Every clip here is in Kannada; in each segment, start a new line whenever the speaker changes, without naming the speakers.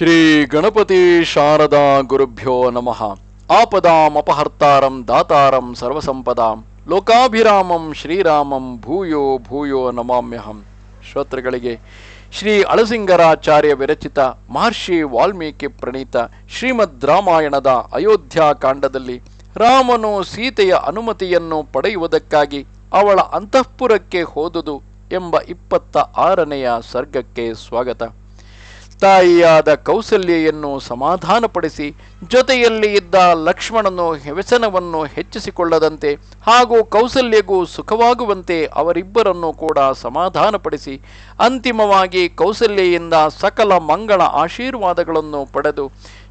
ಶ್ರೀ ಗಣಪತಿ ಶಾರದಾ ಗುರುಭ್ಯೋ ನಮಃ. ಆಪದಾಂ ಅಪಹರ್ತಾರಂ ದಾತಾರಂ ಸರ್ವಸಂಪದಾಂ. ಲೋಕಾಭಿರಾಮಂ ಶ್ರೀರಾಮಂ ಭೂಯೋ ಭೂಯೋ ನಮಾಮ್ಯಹಂ. ಶ್ರೋತೃಗಳಿಗೆ, ಶ್ರೀ ಅಳಸಿಂಗರಾಚಾರ್ಯ ವಿರಚಿತ ಮಹರ್ಷಿ ವಾಲ್ಮೀಕಿ ಪ್ರಣೀತ ಶ್ರೀಮದ್ ರಾಮಾಯಣದ ಅಯೋಧ್ಯಾ ಕಾಂಡದಲ್ಲಿ ರಾಮನು ಸೀತೆಯ ಅನುಮತಿಯನ್ನು ಪಡೆಯುವುದಕ್ಕಾಗಿ ಅವಳ ಅಂತಃಪುರಕ್ಕೆ ಹೋದುದು ಎಂಬ ಇಪ್ಪತ್ತ ಆರನೆಯ ಸರ್ಗಕ್ಕೆ ಸ್ವಾಗತ. ತಾಯಿಯಾದ ಕೌಸಲ್ಯೆಯನ್ನು ಸಮಾಧಾನಪಡಿಸಿ ಜೊತೆಯಲ್ಲಿ ಇದ್ದ ಲಕ್ಷ್ಮಣನು ಹೆವಸನವನ್ನು ಹೆಚ್ಚಿಸಿಕೊಳ್ಳದಂತೆ ಹಾಗೂ ಕೌಸಲ್ಯಗೂ ಸುಖವಾಗುವಂತೆ ಅವರಿಬ್ಬರನ್ನು ಕೂಡ ಸಮಾಧಾನಪಡಿಸಿ ಅಂತಿಮವಾಗಿ ಕೌಸಲ್ಯೆಯಿಂದ ಸಕಲ ಮಂಗಳ ಆಶೀರ್ವಾದಗಳನ್ನು ಪಡೆದು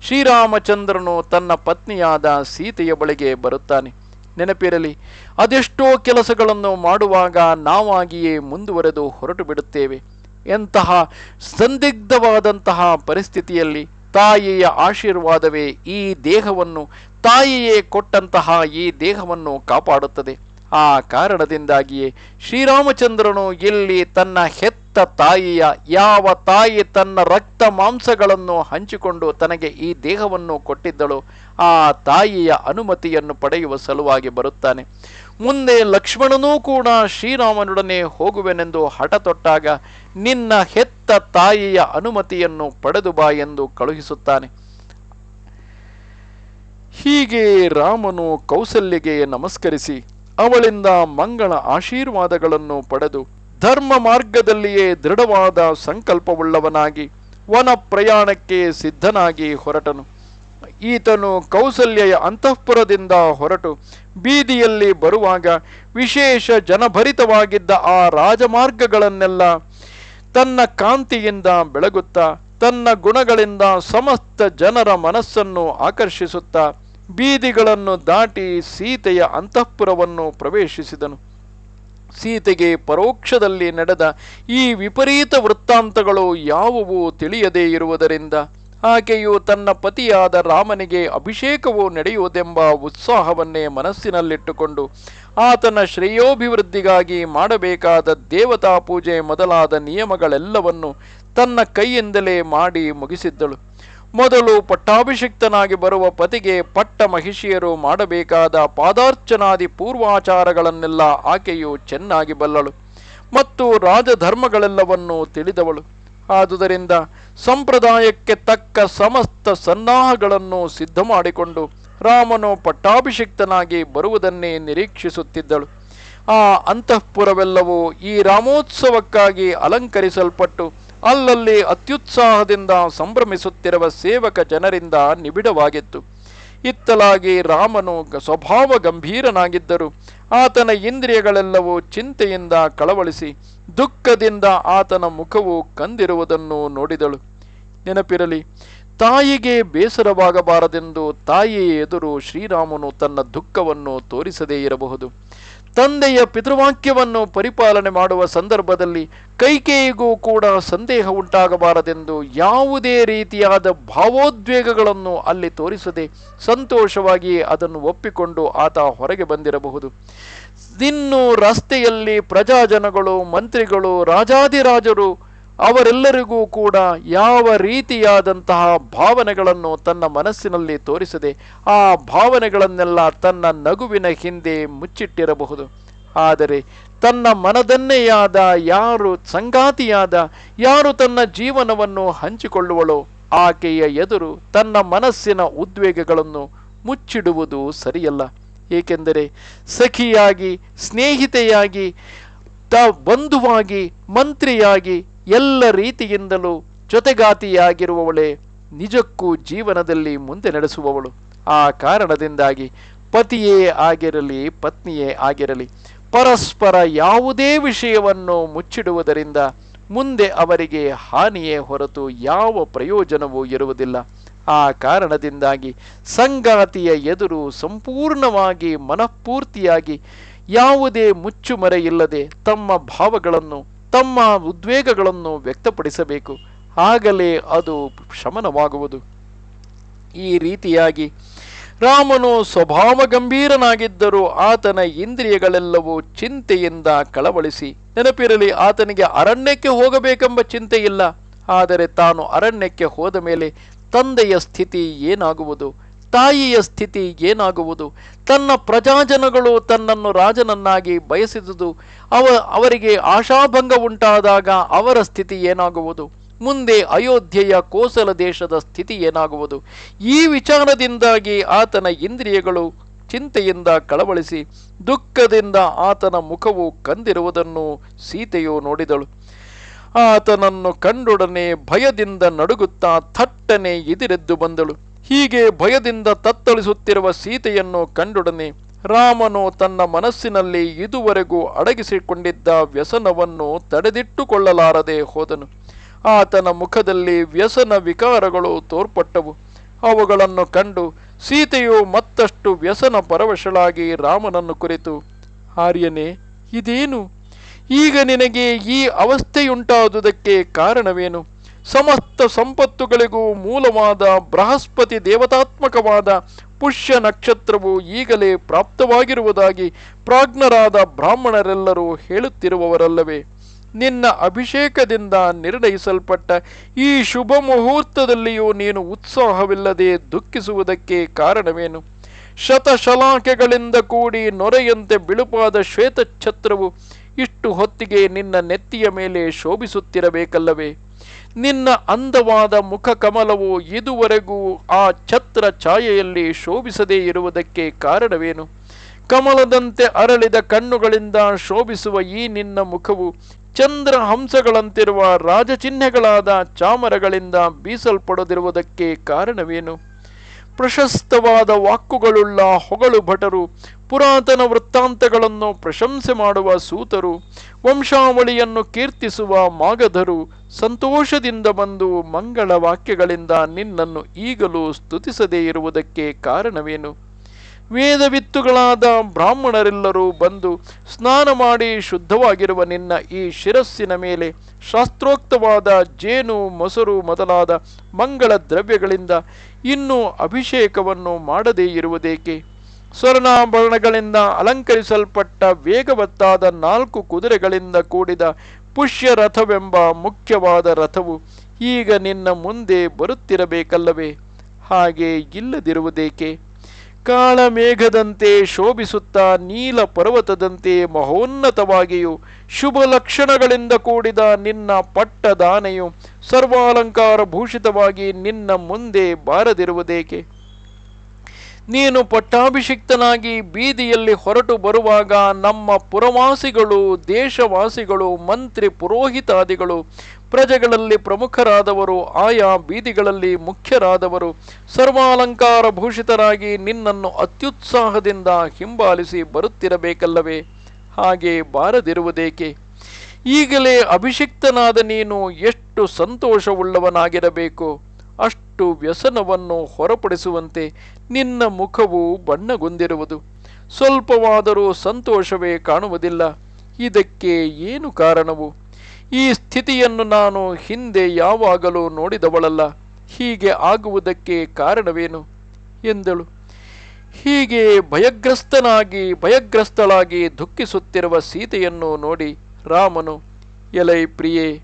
ಶ್ರೀರಾಮಚಂದ್ರನು ತನ್ನ ಪತ್ನಿಯಾದ ಸೀತೆಯ ಬಳಿಗೆ ಬರುತ್ತಾನೆ. ನೆನಪಿರಲಿ, ಅದೆಷ್ಟೋ ಕೆಲಸಗಳನ್ನು ಮಾಡುವಾಗ ನಾವಾಗಿಯೇ ಮುಂದುವರೆದು ಹೊರಟು ಬಿಡುತ್ತೇವೆ ಎಂತಹ ಸಂದಿಗ್ಧವಾದಂತಹ ಪರಿಸ್ಥಿತಿಯಲ್ಲಿ ತಾಯಿಯ ಆಶೀರ್ವಾದವೇ ಈ ದೇಹವನ್ನು, ತಾಯಿಯೇ ಕೊಟ್ಟಂತಹ ಈ ದೇಹವನ್ನು ಕಾಪಾಡುತ್ತದೆ. ಆ ಕಾರಣದಿಂದಾಗಿಯೇ ಶ್ರೀರಾಮಚಂದ್ರನು ಇಲ್ಲಿ ತನ್ನ ಹೆತ್ತ ತಾಯಿಯ, ಯಾವ ತಾಯಿ ತನ್ನ ರಕ್ತ ಮಾಂಸಗಳನ್ನು ಹಂಚಿಕೊಂಡು ತನಗೆ ಈ ದೇಹವನ್ನು ಕೊಟ್ಟಿದ್ದಳು, ಆ ತಾಯಿಯ ಅನುಮತಿಯನ್ನು ಪಡೆಯುವ ಸಲುವಾಗಿ ಬರುತ್ತಾನೆ. ಮುಂದೆ ಲಕ್ಷ್ಮಣನೂ ಕೂಡ ಶ್ರೀರಾಮನೊಡನೆ ಹೋಗುವೆನೆಂದು ಹಠ ತೊಟ್ಟಾಗ ನಿನ್ನ ಹೆತ್ತ ತಾಯಿಯ ಅನುಮತಿಯನ್ನು ಪಡೆದು ಬಾ ಎಂದು ಕಳುಹಿಸುತ್ತಾನೆ. ಹೀಗೆ ರಾಮನು ಕೌಸಲ್ಯಗೆ ನಮಸ್ಕರಿಸಿ ಅವಳಿಂದ ಮಂಗಳ ಆಶೀರ್ವಾದಗಳನ್ನು ಪಡೆದು ಧರ್ಮ ಮಾರ್ಗದಲ್ಲಿಯೇ ದೃಢವಾದ ಸಂಕಲ್ಪವುಳ್ಳವನಾಗಿ ವನ ಪ್ರಯಾಣಕ್ಕೆ ಸಿದ್ಧನಾಗಿ ಹೊರಟನು. ಈತನು ಕೌಸಲ್ಯ ಅಂತಃಪುರದಿಂದ ಹೊರಟು ಬೀದಿಯಲ್ಲಿ ಬರುವಾಗ ವಿಶೇಷ ಜನಭರಿತವಾಗಿದ್ದ ಆ ರಾಜಮಾರ್ಗಗಳನ್ನೆಲ್ಲ ತನ್ನ ಕಾಂತಿಯಿಂದ ಬೆಳಗುತ್ತಾ, ತನ್ನ ಗುಣಗಳಿಂದ ಸಮಸ್ತ ಜನರ ಮನಸ್ಸನ್ನು ಆಕರ್ಷಿಸುತ್ತಾ, ಬೀದಿಗಳನ್ನು ದಾಟಿ ಸೀತೆಯ ಅಂತಃಪುರವನ್ನು ಪ್ರವೇಶಿಸಿದನು. ಸೀತೆಗೆ ಪರೋಕ್ಷದಲ್ಲಿ ನಡೆದ ಈ ವಿಪರೀತ ವೃತ್ತಾಂತಗಳು ಯಾವುವು ತಿಳಿಯದೇ ಇರುವುದರಿಂದ ಆಕೆಯು ತನ್ನ ಪತಿಯಾದ ರಾಮನಿಗೆ ಅಭಿಷೇಕವು ನಡೆಯುವುದೆಂಬ ಉತ್ಸಾಹವನ್ನೇ ಮನಸ್ಸಿನಲ್ಲಿಟ್ಟುಕೊಂಡು ಆತನ ಶ್ರೇಯೋಭಿವೃದ್ಧಿಗಾಗಿ ಮಾಡಬೇಕಾದ ದೇವತಾ ಪೂಜೆ ಮೊದಲಾದ ನಿಯಮಗಳೆಲ್ಲವನ್ನು ತನ್ನ ಕೈಯಿಂದಲೇ ಮಾಡಿ ಮುಗಿಸಿದ್ದಳು. ಮೊದಲು ಪಟ್ಟಾಭಿಷಿಕ್ತನಾಗಿ ಬರುವ ಪತಿಗೆ ಪಟ್ಟ ಮಹಿಷಿಯರು ಮಾಡಬೇಕಾದ ಪಾದಾರ್ಚನಾದಿ ಪೂರ್ವಾಚಾರಗಳನ್ನೆಲ್ಲ ಆಕೆಯು ಚೆನ್ನಾಗಿ ಬಲ್ಲಳು ಮತ್ತು ರಾಜಧರ್ಮಗಳೆಲ್ಲವನ್ನೂ ತಿಳಿದವಳು. ಆದುದರಿಂದ ಸಂಪ್ರದಾಯಕ್ಕೆ ತಕ್ಕ ಸಮಸ್ತ ಸನ್ನಾಹಗಳನ್ನು ಸಿದ್ಧ ಮಾಡಿಕೊಂಡು ರಾಮನು ಪಟ್ಟಾಭಿಷಿಕ್ತನಾಗಿ ಬರುವುದನ್ನೇ ನಿರೀಕ್ಷಿಸುತ್ತಿದ್ದಳು. ಆ ಅಂತಃಪುರವೆಲ್ಲವೂ ಈ ರಾಮೋತ್ಸವಕ್ಕಾಗಿ ಅಲಂಕರಿಸಲ್ಪಟ್ಟು ಅಲ್ಲಲ್ಲಿ ಅತ್ಯುತ್ಸಾಹದಿಂದ ಸಂಭ್ರಮಿಸುತ್ತಿರುವ ಸೇವಕ ಜನರಿಂದ ನಿಬಿಡವಾಗಿತ್ತು. ಇತ್ತಲಾಗಿ ರಾಮನು ಸ್ವಭಾವ ಗಂಭೀರನಾಗಿದ್ದರು ಆತನ ಇಂದ್ರಿಯಗಳೆಲ್ಲವೂ ಚಿಂತೆಯಿಂದ ಕಳವಳಿಸಿ ದುಃಖದಿಂದ ಆತನ ಮುಖವು ಕಂದಿರುವುದನ್ನು ನೋಡಿದಳು. ನೆನಪಿರಲಿ, ತಾಯಿಗೆ ಬೇಸರವಾಗಬಾರದೆಂದು ತಾಯಿಯ ಎದುರು ಶ್ರೀರಾಮನು ತನ್ನ ದುಃಖವನ್ನು ತೋರಿಸದೇ ಇರಬಹುದು. ತಂದೆಯ ಪಿತೃವಾಕ್ಯವನ್ನು ಪರಿಪಾಲನೆ ಮಾಡುವ ಸಂದರ್ಭದಲ್ಲಿ ಕೈಕೇಯಿಗೂ ಕೂಡ ಸಂದೇಹ ಉಂಟಾಗಬಾರದೆಂದು ಯಾವುದೇ ರೀತಿಯಾದ ಭಾವೋದ್ವೇಗಗಳನ್ನು ಅಲ್ಲಿ ತೋರಿಸದೆ ಸಂತೋಷವಾಗಿ ಅದನ್ನು ಒಪ್ಪಿಕೊಂಡು ಆತ ಹೊರಗೆ ಬಂದಿರಬಹುದು. ಇನ್ನು ರಸ್ತೆಯಲ್ಲಿ ಪ್ರಜಾಜನಗಳು, ಮಂತ್ರಿಗಳು ರಾಜಾದಿರಾಜರು ಅವರೆಲ್ಲರಿಗೂ ಕೂಡ ಯಾವ ರೀತಿಯಾದಂತಹ ಭಾವನೆಗಳನ್ನು ತನ್ನ ಮನಸ್ಸಿನಲ್ಲಿ ತೋರಿಸದೆ ಆ ಭಾವನೆಗಳನ್ನೆಲ್ಲ ತನ್ನ ನಗುವಿನ ಹಿಂದೆ ಮುಚ್ಚಿಟ್ಟಿರಬಹುದು. ಆದರೆ ತನ್ನ ಮನದನ್ನೆಯಾದ ಯಾರು ಸಂಗಾತಿಯಾದ, ಯಾರು ತನ್ನ ಜೀವನವನ್ನು ಹಂಚಿಕೊಳ್ಳುವಳೋ, ಆಕೆಯ ಎದುರು ತನ್ನ ಮನಸ್ಸಿನ ಉದ್ವೇಗಗಳನ್ನು ಮುಚ್ಚಿಡುವುದು ಸರಿಯಲ್ಲ. ಏಕೆಂದರೆ ಸಖಿಯಾಗಿ, ಸ್ನೇಹಿತೆಯಾಗಿ, ತ ಬಂಧುವಾಗಿ, ಮಂತ್ರಿಯಾಗಿ ಎಲ್ಲ ರೀತಿಯಿಂದಲೂ ಜೊತೆಗಾತಿಯಾಗಿರುವವಳೇ ನಿಜಕ್ಕೂ ಜೀವನದಲ್ಲಿ ಮುಂದೆ ನಡೆಸುವವಳು. ಆ ಕಾರಣದಿಂದಾಗಿ ಪತಿಯೇ ಆಗಿರಲಿ, ಪತ್ನಿಯೇ ಆಗಿರಲಿ, ಪರಸ್ಪರ ಯಾವುದೇ ವಿಷಯವನ್ನು ಮುಚ್ಚಿಡುವುದರಿಂದ ಮುಂದೆ ಅವರಿಗೆ ಹಾನಿಯೇ ಹೊರತು ಯಾವ ಪ್ರಯೋಜನವೂ ಇರುವುದಿಲ್ಲ. ಆ ಕಾರಣದಿಂದಾಗಿ ಸಂಗಾತಿಯ ಎದುರು ಸಂಪೂರ್ಣವಾಗಿ ಮನಃಪೂರ್ತಿಯಾಗಿ ಯಾವುದೇ ಮುಚ್ಚುಮರೆಯಿಲ್ಲದೆ ತಮ್ಮ ಭಾವಗಳನ್ನು, ತಮ್ಮ ಉದ್ವೇಗಗಳನ್ನು ವ್ಯಕ್ತಪಡಿಸಬೇಕು. ಆಗಲೇ ಅದು ಶಮನವಾಗುವುದು. ಈ ರೀತಿಯಾಗಿ ರಾಮನು ಸ್ವಭಾವ ಗಂಭೀರನಾಗಿದ್ದರೂ ಆತನ ಇಂದ್ರಿಯಗಳೆಲ್ಲವೂ ಚಿಂತೆಯಿಂದ ಕಳವಳಿಸಿ, ನೆನಪಿರಲಿ ಆತನಿಗೆ ಅರಣ್ಯಕ್ಕೆ ಹೋಗಬೇಕೆಂಬ ಚಿಂತೆ ಇಲ್ಲ ಆದರೆ ತಾನು ಅರಣ್ಯಕ್ಕೆ ಹೋದ ಮೇಲೆ ತಂದೆಯ ಸ್ಥಿತಿ ಏನಾಗುವುದು? ತಾಯಿಯ ಸ್ಥಿತಿ ಏನಾಗುವುದು? ತನ್ನ ಪ್ರಜಾಜನಗಳು ತನ್ನನ್ನು ರಾಜನನ್ನಾಗಿ ಬಯಸಿದುದು, ಅವ, ಅವರಿಗೆ ಆಶಾಭಂಗ ಉಂಟಾದಾಗ ಅವರ ಸ್ಥಿತಿ ಏನಾಗುವುದು? ಮುಂದೆ ಅಯೋಧ್ಯೆಯ ಕೋಸಲ ದೇಶದ ಸ್ಥಿತಿ ಏನಾಗುವುದು? ಈ ವಿಚಾರದಿಂದಾಗಿ ಆತನ ಇಂದ್ರಿಯಗಳು ಚಿಂತೆಯಿಂದ ಕಳವಳಿಸಿ, ದುಃಖದಿಂದ ಆತನ ಮುಖವು ಕಂದಿರುವುದನ್ನು ಸೀತೆಯು ನೋಡಿದಳು. ಆತನನ್ನು ಕಂಡೊಡನೆ ಭಯದಿಂದ ನಡುಗುತ್ತಾ ಥಟ್ಟನೆ ಎದಿರೆದ್ದು ಬಂದಳು. ಹೀಗೆ ಭಯದಿಂದ ತತ್ತಳಿಸುತ್ತಿರುವ ಸೀತೆಯನ್ನು ಕಂಡೊಡನೆ ರಾಮನು ತನ್ನ ಮನಸ್ಸಿನಲ್ಲಿ ಇದುವರೆಗೂ ಅಡಗಿಸಿಕೊಂಡಿದ್ದ ವ್ಯಸನವನ್ನು ತಡೆದಿಟ್ಟುಕೊಳ್ಳಲಾರದೆ ಹೋದನು. ಆತನ ಮುಖದಲ್ಲಿ ವ್ಯಸನ ವಿಕಾರಗಳು ತೋರ್ಪಟ್ಟವು. ಅವುಗಳನ್ನು ಕಂಡು ಸೀತೆಯು ಮತ್ತಷ್ಟು ವ್ಯಸನ ಪರವಶಳಾಗಿ ರಾಮನನ್ನು ಕುರಿತು, ಆರ್ಯನೇ, ಇದೇನು? ಈಗ ನಿನಗೆ ಈ ಅವಸ್ಥೆಯುಂಟಾದುದಕ್ಕೆ ಕಾರಣವೇನು? ಸಮಸ್ತ ಸಂಪತ್ತುಗಳಿಗೂ ಮೂಲವಾದ ಬೃಹಸ್ಪತಿ ದೇವತಾತ್ಮಕವಾದ ಪುಷ್ಯ ನಕ್ಷತ್ರವು ಈಗಲೇ ಪ್ರಾಪ್ತವಾಗಿರುವುದಾಗಿ ಪ್ರಾಜ್ಞರಾದ ಬ್ರಾಹ್ಮಣರೆಲ್ಲರೂ ಹೇಳುತ್ತಿರುವವರಲ್ಲವೇ. ನಿನ್ನ ಅಭಿಷೇಕದಿಂದ ನಿರ್ಣಯಿಸಲ್ಪಟ್ಟ ಈ ಶುಭ ಮುಹೂರ್ತದಲ್ಲಿಯೂ ನೀನು ಉತ್ಸಾಹವಿಲ್ಲದೆ ದುಃಖಿಸುವುದಕ್ಕೆ ಕಾರಣವೇನು? ಶತಶಲಾಕೆಗಳಿಂದ ಕೂಡಿ ನೊರೆಯಂತೆ ಬಿಳುಪಾದ ಶ್ವೇತಛತ್ರವು ಇಷ್ಟು ಹೊತ್ತಿಗೆ ನಿನ್ನ ನೆತ್ತಿಯ ಮೇಲೆ ಶೋಭಿಸುತ್ತಿರಬೇಕಲ್ಲವೇ? ನಿನ್ನ ಅಂದವಾದ ಮುಖ ಕಮಲವು ಇದುವರೆಗೂ ಆ ಛತ್ರ ಛಾಯೆಯಲ್ಲಿ ಶೋಭಿಸದೇ ಇರುವುದಕ್ಕೆ ಕಾರಣವೇನು? ಕಮಲದಂತೆ ಅರಳಿದ ಕಣ್ಣುಗಳಿಂದ ಶೋಭಿಸುವ ಈ ನಿನ್ನ ಮುಖವು ಚಂದ್ರ ಹಂಸಗಳಂತಿರುವ ರಾಜಚಿಹ್ನೆಗಳಾದ ಚಾಮರಗಳಿಂದ ಬೀಸಲ್ಪಡದಿರುವುದಕ್ಕೆ ಕಾರಣವೇನು? ಪ್ರಶಸ್ತವಾದ ವಾಕುಗಳುಳ್ಳ ಹೊಗಳು ಭಟರು, ಪುರಾತನ ವೃತ್ತಾಂತಗಳನ್ನು ಪ್ರಶಂಸೆ ಮಾಡುವ ಸೂತರು, ವಂಶಾವಳಿಯನ್ನು ಕೀರ್ತಿಸುವ ಮಾಗಧರು ಸಂತೋಷದಿಂದ ಬಂದು ಮಂಗಳ ವಾಕ್ಯಗಳಿಂದ ನಿನ್ನನ್ನು ಈಗಲೂ ಸ್ತುತಿಸದೇ ಇರುವುದಕ್ಕೆ ಕಾರಣವೇನು? ವೇದವಿತ್ತುಗಳಾದ ಬ್ರಾಹ್ಮಣರೆಲ್ಲರೂ ಬಂದು ಸ್ನಾನ ಮಾಡಿ ಶುದ್ಧವಾಗಿರುವ ನಿನ್ನ ಈ ಶಿರಸ್ಸಿನ ಮೇಲೆ ಶಾಸ್ತ್ರೋಕ್ತವಾದ ಜೇನು ಮೊಸರು ಮೊದಲಾದ ಮಂಗಳ ದ್ರವ್ಯಗಳಿಂದ ಇನ್ನೂ ಅಭಿಷೇಕವನ್ನು ಮಾಡದೇ ಇರುವುದೇಕೆ? ಸ್ವರ್ಣಾಭರಣಗಳಿಂದ ಅಲಂಕರಿಸಲ್ಪಟ್ಟ ವೇಗವತ್ತಾದ ನಾಲ್ಕು ಕುದುರೆಗಳಿಂದ ಕೂಡಿದ ಪುಷ್ಯ ರಥವೆಂಬ ಮುಖ್ಯವಾದ ರಥವು ಈಗ ನಿನ್ನ ಮುಂದೆ ಬರುತ್ತಿರಬೇಕಲ್ಲವೇ? ಹಾಗೆ ಇಲ್ಲದಿರುವುದೇಕೆ? ಕಾಳಮೇಘದಂತೆ ಶೋಭಿಸುತ್ತಾ ನೀಲ ಪರ್ವತದಂತೆ ಮಹೋನ್ನತವಾಗಿಯೂ ಶುಭ ಲಕ್ಷಣಗಳಿಂದ ಕೂಡಿದ ನಿನ್ನ ಪಟ್ಟದಾನೆಯು ಸರ್ವಾಲಂಕಾರ ಭೂಷಿತವಾಗಿ ನಿನ್ನ ಮುಂದೆ ಬಾರದಿರುವುದೇಕೆ? ನೀನು ಪಟ್ಟಾಭಿಷಿಕ್ತನಾಗಿ ಬೀದಿಯಲ್ಲಿ ಹೊರಟು ಬರುವಾಗ ನಮ್ಮ ಪುರವಾಸಿಗಳು, ದೇಶವಾಸಿಗಳು, ಮಂತ್ರಿ ಪುರೋಹಿತಾದಿಗಳು, ಪ್ರಜೆಗಳಲ್ಲಿ ಪ್ರಮುಖರಾದವರು, ಆಯಾ ಬೀದಿಗಳಲ್ಲಿ ಮುಖ್ಯರಾದವರು, ಸರ್ವಾಲಂಕಾರ ಭೂಷಿತರಾಗಿ ನಿನ್ನನ್ನು ಅತ್ಯುತ್ಸಾಹದಿಂದ ಹಿಂಬಾಲಿಸಿ ಬರುತ್ತಿರಬೇಕಲ್ಲವೇ? ಹಾಗೆ ಬಾರದಿರುವುದೇಕೆ? ಈಗಲೇ ಅಭಿಷಿಕ್ತನಾದ ನೀನು ಎಷ್ಟು ಸಂತೋಷವುಳ್ಳವನಾಗಿರಬೇಕು? ಅಷ್ಟು ವ್ಯಸನವನ್ನು ಹೊರಪಡಿಸುವಂತೆ ನಿನ್ನ ಮುಖವು ಬಣ್ಣಗೊಂದಿರುವುದು ಸ್ವಲ್ಪವಾದರೂ ಸಂತೋಷವೇ ಕಾಣುವುದಿಲ್ಲ. ಇದಕ್ಕೆ ಏನು ಕಾರಣವು? ಈ ಸ್ಥಿತಿಯನ್ನು ನಾನು ಹಿಂದೆ ಯಾವಾಗಲೂ ನೋಡಿದವಳಲ್ಲ. ಹೀಗೆ ಆಗುವುದಕ್ಕೆ ಕಾರಣವೇನು? ಎಂದಳು. ಹೀಗೆ ಭಯಗ್ರಸ್ತನಾಗಿ, ಭಯಗ್ರಸ್ತಳಾಗಿ ದುಃಖಿಸುತ್ತಿರುವ ಸೀತೆಯನ್ನು ನೋಡಿ ರಾಮನು, ಎಲೈ ಪ್ರಿಯೇ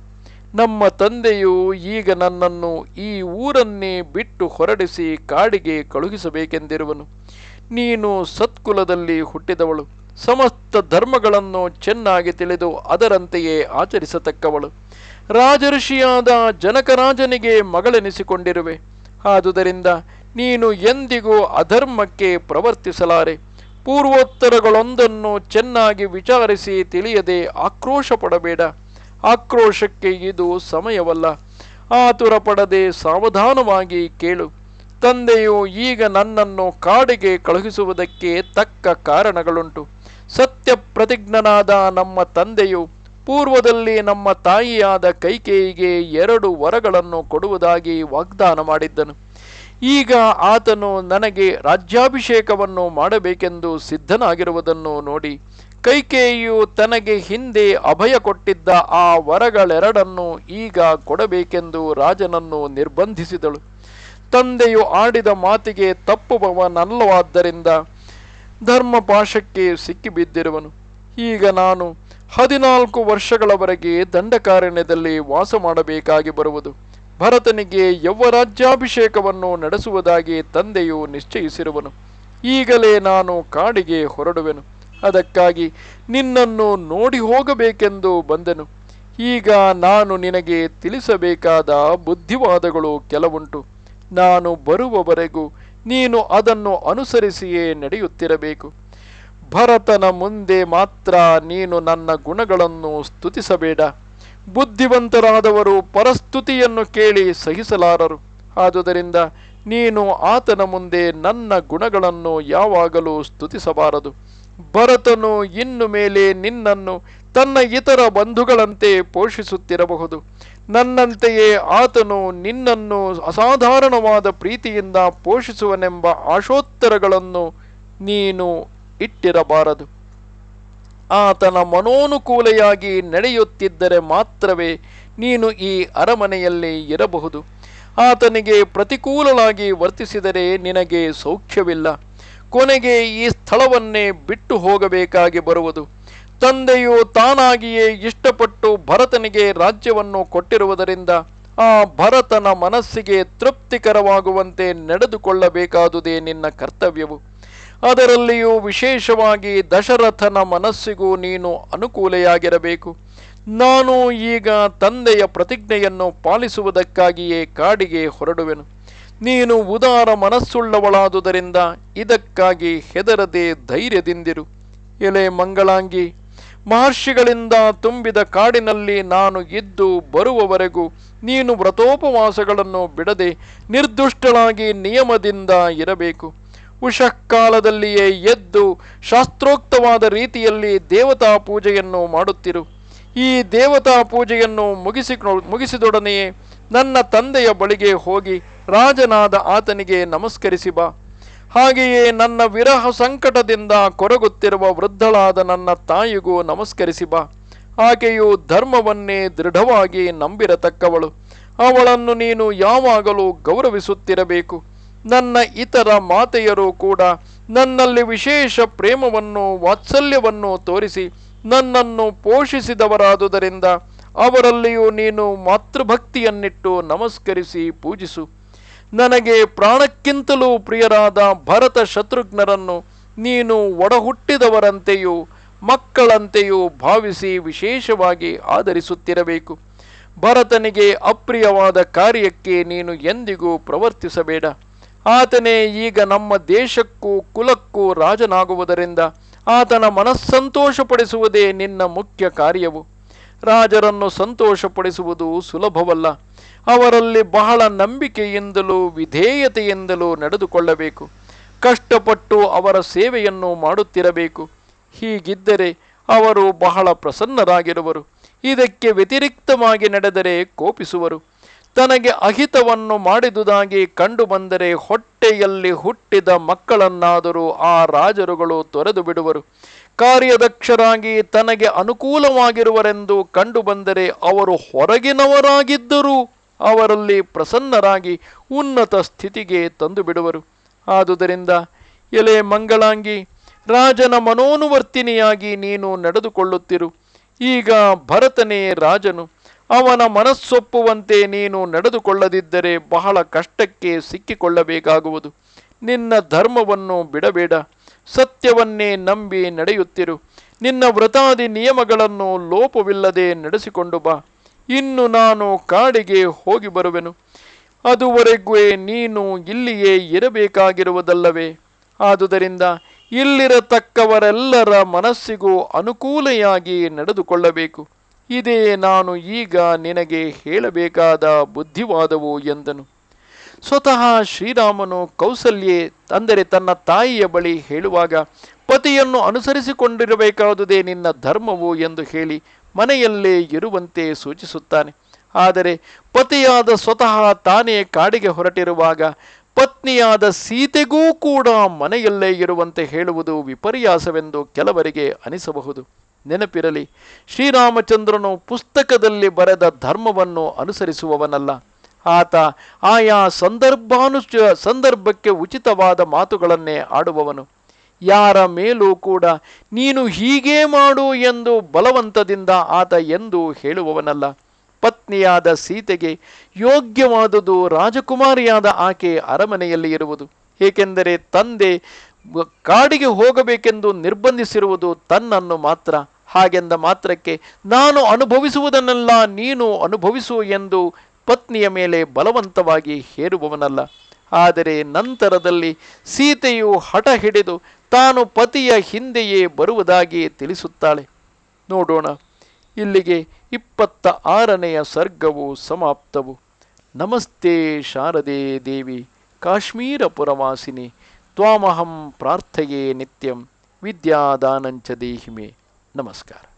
ನಮ್ಮ ತಂದೆಯು ಈಗ ನನ್ನನ್ನು ಈ ಊರನ್ನೇ ಬಿಟ್ಟು ಹೊರಡಿಸಿ ಕಾಡಿಗೆ ಕಳುಹಿಸಬೇಕೆಂದಿರುವನು. ನೀನು ಸತ್ಕುಲದಲ್ಲಿ ಹುಟ್ಟಿದವಳು. ಸಮಸ್ತ ಧರ್ಮಗಳನ್ನು ಚೆನ್ನಾಗಿ ತಿಳಿದು ಅದರಂತೆಯೇ ಆಚರಿಸತಕ್ಕವಳು. ರಾಜಋಷಿಯಾದ ಜನಕರಾಜನಿಗೆ ಮಗಳೆನಿಸಿಕೊಂಡಿರುವೆ. ಆದುದರಿಂದ ನೀನು ಎಂದಿಗೂ ಅಧರ್ಮಕ್ಕೆ ಪ್ರವರ್ತಿಸಲಾರೆ. ಪೂರ್ವೋತ್ತರಗಳೊಂದನ್ನು ಚೆನ್ನಾಗಿ ವಿಚಾರಿಸಿ ತಿಳಿಯದೆ ಆಕ್ರೋಶ ಪಡಬೇಡ ಆಕ್ರೋಶಕ್ಕೆ ಇದು ಸಮಯವಲ್ಲ. ಆತುರ ಪಡದೆ ಸಾವಧಾನವಾಗಿ ಕೇಳು. ತಂದೆಯು ಈಗ ನನ್ನನ್ನು ಕಾಡಿಗೆ ಕಳುಹಿಸುವುದಕ್ಕೆ ತಕ್ಕ ಕಾರಣಗಳುಂಟು. ಸತ್ಯ ಪ್ರತಿಜ್ಞನಾದ ನಮ್ಮ ತಂದೆಯು ಪೂರ್ವದಲ್ಲಿ ನಮ್ಮ ತಾಯಿಯಾದ ಕೈಕೇಯಿಗೆ ಎರಡು ವರಗಳನ್ನು ಕೊಡುವುದಾಗಿ ವಾಗ್ದಾನ ಮಾಡಿದ್ದನು. ಈಗ ಆತನು ನನಗೆ ರಾಜ್ಯಾಭಿಷೇಕವನ್ನು ಮಾಡಬೇಕೆಂದು ಸಿದ್ಧನಾಗಿರುವುದನ್ನು ನೋಡಿ ಕೈಕೇಯಿಯು ತನಗೆ ಹಿಂದೆ ಅಭಯ ಕೊಟ್ಟಿದ್ದ ಆ ವರಗಳೆರಡನ್ನು ಈಗ ಕೊಡಬೇಕೆಂದು ರಾಜನನ್ನು ನಿರ್ಬಂಧಿಸಿದಳು. ತಂದೆಯು ಆಡಿದ ಮಾತಿಗೆ ತಪ್ಪುವವನಲ್ಲವಾದ್ದರಿಂದ ಧರ್ಮಪಾಶಕ್ಕೆ ಸಿಕ್ಕಿಬಿದ್ದಿರುವನು. ಈಗ ನಾನು ಹದಿನಾಲ್ಕು ವರ್ಷಗಳವರೆಗೆ ದಂಡಕಾರಣ್ಯದಲ್ಲಿ ವಾಸ ಮಾಡಬೇಕಾಗಿ ಬರುವುದು. ಭರತನಿಗೆ ಯೌವರಾಜ್ಯಾಭಿಷೇಕವನ್ನು ನಡೆಸುವುದಾಗಿ ತಂದೆಯು ನಿಶ್ಚಯಿಸಿರುವನು. ಈಗಲೇ ನಾನು ಕಾಡಿಗೆ ಹೊರಡುವೆನು. ಅದಕ್ಕಾಗಿ ನಿನ್ನನ್ನು ನೋಡಿ ಹೋಗಬೇಕೆಂದು ಬಂದೆನು. ಈಗ ನಾನು ನಿನಗೆ ತಿಳಿಸಬೇಕಾದ ಬುದ್ಧಿವಾದಗಳು ಕೆಲವುಂಟು. ನಾನು ಬರುವವರೆಗೂ ನೀನು ಅದನ್ನು ಅನುಸರಿಸಿಯೇ ನಡೆಯುತ್ತಿರಬೇಕು. ಭರತನ ಮುಂದೆ ಮಾತ್ರ ನೀನು ನನ್ನ ಗುಣಗಳನ್ನು ಸ್ತುತಿಸಬೇಡ. ಬುದ್ಧಿವಂತರಾದವರು ಪರಸ್ತುತಿಯನ್ನು ಕೇಳಿ ಸಹಿಸಲಾರರು. ಆದುದರಿಂದ ನೀನು ಆತನ ಮುಂದೆ ನನ್ನ ಗುಣಗಳನ್ನು ಯಾವಾಗಲೂ ಸ್ತುತಿಸಬಾರದು. ಭರತನು ಇನ್ನು ಮೇಲೆ ನಿನ್ನನ್ನು ತನ್ನ ಇತರ ಬಂಧುಗಳಂತೆ ಪೋಷಿಸುತ್ತಿರಬಹುದು. ನನ್ನಂತೆಯೇ ಆತನು ನಿನ್ನನ್ನು ಅಸಾಧಾರಣವಾದ ಪ್ರೀತಿಯಿಂದ ಪೋಷಿಸುವನೆಂಬ ಆಶೋತ್ತರಗಳನ್ನು ನೀನು ಇಟ್ಟಿರಬಾರದು. ಆತನ ಮನೋನುಕೂಲೆಯಾಗಿ ನಡೆಯುತ್ತಿದ್ದರೆ ಮಾತ್ರವೇ ನೀನು ಈ ಅರಮನೆಯಲ್ಲಿ ಇರಬಹುದು. ಆತನಿಗೆ ಪ್ರತಿಕೂಲವಾಗಿ ವರ್ತಿಸಿದರೆ ನಿನಗೆ ಸೌಖ್ಯವಿಲ್ಲ. ಕೊನೆಗೆ ಈ ಸ್ಥಳವನ್ನೇ ಬಿಟ್ಟು ಹೋಗಬೇಕಾಗಿ ಬರುವುದು. ತಂದೆಯು ತಾನಾಗಿಯೇ ಇಷ್ಟಪಟ್ಟು ಭರತನಿಗೆ ರಾಜ್ಯವನ್ನು ಕೊಟ್ಟಿರುವುದರಿಂದ ಆ ಭರತನ ಮನಸ್ಸಿಗೆ ತೃಪ್ತಿಕರವಾಗುವಂತೆ ನಡೆದುಕೊಳ್ಳಬೇಕಾದುದೇ ನಿನ್ನ ಕರ್ತವ್ಯವು. ಅದರಲ್ಲಿಯೂ ವಿಶೇಷವಾಗಿ ದಶರಥನ ಮನಸ್ಸಿಗೂ ನೀನು ಅನುಕೂಲೆಯಾಗಿರಬೇಕು. ನಾನು ಈಗ ತಂದೆಯ ಪ್ರತಿಜ್ಞೆಯನ್ನು ಪಾಲಿಸುವುದಕ್ಕಾಗಿಯೇ ಕಾಡಿಗೆ ಹೊರಡುವೆನು. ನೀನು ಉದಾರ ಮನಸ್ಸುಳ್ಳವಳಾದುದರಿಂದ ಇದಕ್ಕಾಗಿ ಹೆದರದೆ ಧೈರ್ಯದಿಂದಿರು. ಎಲೆ ಮಂಗಳಾಂಗಿ, ಮಹರ್ಷಿಗಳಿಂದ ತುಂಬಿದ ಕಾಡಿನಲ್ಲಿ ನಾನು ಇದ್ದು ಬರುವವರೆಗೂ ನೀನು ವ್ರತೋಪವಾಸಗಳನ್ನು ಬಿಡದೆ ನಿರ್ದುಷ್ಟಳಾಗಿ ನಿಯಮದಿಂದ ಇರಬೇಕು. ಉಷಃಕಾಲದಲ್ಲಿಯೇ ಎದ್ದು ಶಾಸ್ತ್ರೋಕ್ತವಾದ ರೀತಿಯಲ್ಲಿ ದೇವತಾ ಪೂಜೆಯನ್ನು ಮಾಡುತ್ತಿರು. ಈ ದೇವತಾ ಪೂಜೆಯನ್ನು ಮುಗಿಸಿ ಮುಗಿಸಿದೊಡನೆಯೇ ನನ್ನ ತಂದೆಯ ಬಳಿಗೆ ಹೋಗಿ ರಾಜನಾದ ಆತನಿಗೆ ನಮಸ್ಕರಿಸಿ ಬಾ. ಹಾಗೆಯೇ ನನ್ನ ವಿರಹ ಸಂಕಟದಿಂದ ಕೊರಗುತ್ತಿರುವ ವೃದ್ಧಳಾದ ನನ್ನ ತಾಯಿಗೂ ನಮಸ್ಕರಿಸಿ ಬಾ. ಆಕೆಯು ಧರ್ಮವನ್ನೇ ದೃಢವಾಗಿ ನಂಬಿರತಕ್ಕವಳು. ಅವಳನ್ನು ನೀನು ಯಾವಾಗಲೂ ಗೌರವಿಸುತ್ತಿರಬೇಕು. ನನ್ನ ಇತರ ಮಾತೆಯರು ಕೂಡ ನನ್ನಲ್ಲಿ ವಿಶೇಷ ಪ್ರೇಮವನ್ನು, ವಾತ್ಸಲ್ಯವನ್ನು ತೋರಿಸಿ ನನ್ನನ್ನು ಪೋಷಿಸಿದವರಾದುದರಿಂದ ಅವರಲ್ಲಿಯೂ ನೀನು ಮಾತೃಭಕ್ತಿಯನ್ನಿಟ್ಟು ನಮಸ್ಕರಿಸಿ ಪೂಜಿಸು. ನನಗೆ ಪ್ರಾಣಕ್ಕಿಂತಲೂ ಪ್ರಿಯರಾದ ಭರತ ಶತ್ರುಘ್ನರನ್ನು ನೀನು ಒಡಹುಟ್ಟಿದವರಂತೆಯೂ ಮಕ್ಕಳಂತೆಯೂ ಭಾವಿಸಿ ವಿಶೇಷವಾಗಿ ಆಧರಿಸುತ್ತಿರಬೇಕು. ಭರತನಿಗೆ ಅಪ್ರಿಯವಾದ ಕಾರ್ಯಕ್ಕೆ ನೀನು ಎಂದಿಗೂ ಪ್ರವರ್ತಿಸಬೇಡ. ಆತನೇ ಈಗ ನಮ್ಮ ದೇಶಕ್ಕೂ ಕುಲಕ್ಕೂ ರಾಜನಾಗುವುದರಿಂದ ಆತನ ಮನಸ್ಸಂತೋಷಪಡಿಸುವುದೇ ನಿನ್ನ ಮುಖ್ಯ ಕಾರ್ಯವು. ರಾಜರನ್ನು ಸಂತೋಷಪಡಿಸುವುದು ಸುಲಭವಲ್ಲ. ಅವರಲ್ಲಿ ಬಹಳ ನಂಬಿಕೆಯಿಂದಲೂ, ವಿಧೇಯತೆಯಿಂದಲೂ ನಡೆದುಕೊಳ್ಳಬೇಕು. ಕಷ್ಟಪಟ್ಟು ಅವರ ಸೇವೆಯನ್ನು ಮಾಡುತ್ತಿರಬೇಕು. ಹೀಗಿದ್ದರೆ ಅವರು ಬಹಳ ಪ್ರಸನ್ನರಾಗಿರುವರು. ಇದಕ್ಕೆ ವ್ಯತಿರಿಕ್ತವಾಗಿ ನಡೆದರೆ ಕೋಪಿಸುವರು. ತನಗೆ ಅಹಿತವನ್ನು ಮಾಡಿದುದಾಗಿ ಕಂಡುಬಂದರೆ ಹೊಟ್ಟೆಯಲ್ಲಿ ಹುಟ್ಟಿದ ಮಕ್ಕಳನ್ನಾದರೂ ಆ ರಾಜರುಗಳು ತೊರೆದು ಬಿಡುವರು ಕಾರ್ಯದಕ್ಷರಾಗಿ ತನಗೆ ಅನುಕೂಲವಾಗಿರುವರೆಂದು ಕಂಡುಬಂದರೆ ಅವರು ಹೊರಗಿನವರಾಗಿದ್ದರೂ. ಅವರಲ್ಲಿ ಪ್ರಸನ್ನರಾಗಿ ಉನ್ನತ ಸ್ಥಿತಿಗೆ ತಂದು ಬಿಡುವರು. ಆದುದರಿಂದ ಎಲೆ ಮಂಗಳಾಂಗಿ, ರಾಜನ ಮನೋನುವರ್ತಿನಿಯಾಗಿ ನೀನು ನಡೆದುಕೊಳ್ಳುತ್ತಿರು. ಈಗ ಭರತನೇ ರಾಜನು, ಅವನ ಮನಸ್ಸೊಪ್ಪುವಂತೆ ನೀನು ನಡೆದುಕೊಳ್ಳದಿದ್ದರೆ ಬಹಳ ಕಷ್ಟಕ್ಕೆ ಸಿಕ್ಕಿಕೊಳ್ಳಬೇಕಾಗುವುದು. ನಿನ್ನ ಧರ್ಮವನ್ನು ಬಿಡಬೇಡ, ಸತ್ಯವನ್ನೇ ನಂಬಿ ನಡೆಯುತ್ತಿರು. ನಿನ್ನ ವ್ರತಾದಿ ನಿಯಮಗಳನ್ನು ಲೋಪವಿಲ್ಲದೆ ನಡೆಸಿಕೊಂಡು ಬಾ. ಇನ್ನು ನಾನು ಕಾಡಿಗೆ ಹೋಗಿ ಬರುವೆನು. ಅದುವರೆಗೂ ನೀನು ಇಲ್ಲಿಯೇ ಇರಬೇಕಾಗಿರುವುದಲ್ಲವೇ? ಆದುದರಿಂದ ಇಲ್ಲಿರತಕ್ಕವರೆಲ್ಲರ ಮನಸ್ಸಿಗೂ ಅನುಕೂಲೆಯಾಗಿ ನಡೆದುಕೊಳ್ಳಬೇಕು. ಇದೇ ನಾನು ಈಗ ನಿನಗೆ ಹೇಳಬೇಕಾದ ಬುದ್ಧಿವಾದವು ಎಂದನು. ಸ್ವತಃ ಶ್ರೀರಾಮನು ಕೌಸಲ್ಯೆ ಅಂದರೆ ತನ್ನ ತಾಯಿಯ ಬಳಿ ಹೇಳುವಾಗ, ಪತಿಯನ್ನು ಅನುಸರಿಸಿಕೊಂಡಿರಬೇಕಾದುದೇ ನಿನ್ನ ಧರ್ಮವು ಎಂದು ಹೇಳಿ ಮನೆಯಲ್ಲೇ ಇರುವಂತೆ ಸೂಚಿಸುತ್ತಾನೆ. ಆದರೆ ಪತಿಯಾದ ಸ್ವತಃ ತಾನೇ ಕಾಡಿಗೆ ಹೊರಟಿರುವಾಗ ಪತ್ನಿಯಾದ ಸೀತೆಗೂ ಕೂಡ ಮನೆಯಲ್ಲೇ ಇರುವಂತೆ ಹೇಳುವುದು ವಿಪರ್ಯಾಸವೆಂದು ಕೆಲವರಿಗೆ ಅನಿಸಬಹುದು. ನೆನಪಿರಲಿ, ಶ್ರೀರಾಮಚಂದ್ರನು ಪುಸ್ತಕದಲ್ಲಿ ಬರೆದ ಧರ್ಮವನ್ನು ಅನುಸರಿಸುವವನಲ್ಲ. ಆತ ಆಯಾ ಸಂದರ್ಭಾನುಚ ಸಂದರ್ಭಕ್ಕೆ ಉಚಿತವಾದ ಮಾತುಗಳನ್ನೇ ಆಡುವವನು. ಯಾರ ಮೇಲೂ ಕೂಡ ನೀನು ಹೀಗೇ ಮಾಡು ಎಂದು ಬಲವಂತದಿಂದ ಆತ ಎಂದು ಹೇಳುವವನಲ್ಲ. ಪತ್ನಿಯಾದ ಸೀತೆಗೆ ಯೋಗ್ಯವಾದುದು ರಾಜಕುಮಾರಿಯಾದ ಆಕೆ ಅರಮನೆಯಲ್ಲಿ ಇರುವುದು. ಏಕೆಂದರೆ ತಂದೆ ಕಾಡಿಗೆ ಹೋಗಬೇಕೆಂದು ನಿರ್ಬಂಧಿಸಿರುವುದು ತನ್ನನ್ನು ಮಾತ್ರ. ಹಾಗೆಂದ ಮಾತ್ರಕ್ಕೆ ನಾನು ಅನುಭವಿಸುವುದನ್ನೆಲ್ಲ, ನೀನು ಅನುಭವಿಸು ಎಂದು ಪತ್ನಿಯ ಮೇಲೆ ಬಲವಂತವಾಗಿ ಹೇರುವವನಲ್ಲ. ಆದರೆ ನಂತರದಲ್ಲಿ ಸೀತೆಯು ಹಠ ಹಿಡಿದು ತಾನು ಪತಿಯ ಹಿಂದೆಯೇ ಬರುವುದಾಗಿ ತಿಳಿಸುತ್ತಾಳೆ. ನೋಡೋಣ, ಇಲ್ಲಿಗೆ ಇಪ್ಪತ್ತ ಆರನೆಯ ಸರ್ಗವು ಸಮಾಪ್ತವು. ನಮಸ್ತೆ ಶಾರದೆ ದೇವಿ, ಕಾಶ್ಮೀರ ಪುರವಾಸಿನಿ, ತ್ವಾಮಹಂ ಪ್ರಾರ್ಥಯೇ ನಿತ್ಯಂ, ವಿದ್ಯಾದಾನಂಚ ದೇಹಿಮೆ. ನಮಸ್ಕಾರ.